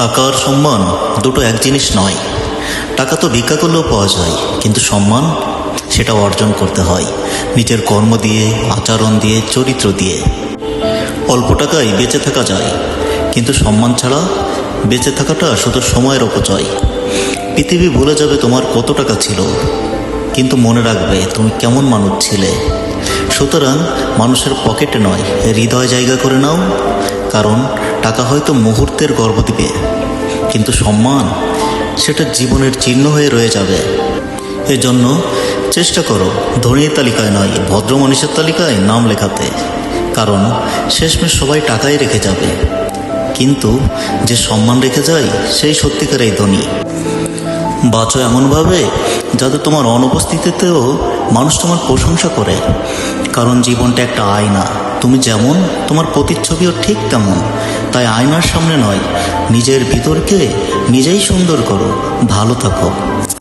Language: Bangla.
টাকা আর সম্মান দুটো এক জিনিস নয়। টাকা তো ভিক্ষা করলেও পাওয়া যায়, কিন্তু সম্মান সেটা অর্জন করতে হয় নিজের কর্ম দিয়ে, আচরণ দিয়ে, চরিত্র দিয়ে। অল্প টাকায় বেঁচে থাকা যায়, কিন্তু সম্মান ছাড়া বেঁচে থাকাটা শুধু সময়ের অপচয়। পৃথিবী ভুলে যাবে তোমার কত টাকা ছিল, কিন্তু মনে রাখবে তুমি কেমন মানুষ ছিলে। সুতরাং মানুষের পকেটে নয়, হৃদয় জায়গা করে নাও, কারণ টাকা হয়তো মুহূর্তের গর্ব দিবে। কিন্তু সম্মান, সেটা জীবনের চিহ্ন হয়ে রয়ে যাবে। এজন্য চেষ্টা করো ধনীর তালিকায় নয় ভদ্র মানুষের তালিকায় নাম লেখাতে। কারণ শেষমেশ সবাই টাকাই রেখে যাবে। কিন্তু যে সম্মান রেখে যায়, সেই সত্যিকার এই ধনী। বাঁচো এমনভাবে যাতে তোমার অনুপস্থিতিতেও মানুষ তোমার প্রশংসা করে। কারণ জীবনটা একটা আয়না। তুমি যেমন, তোমার প্রতিচ্ছবিও ঠিক তেমন। তাই আয়নার সামনে নয়, নিজের ভিতরকে নিজেই সুন্দর করো, ভালো থাকো।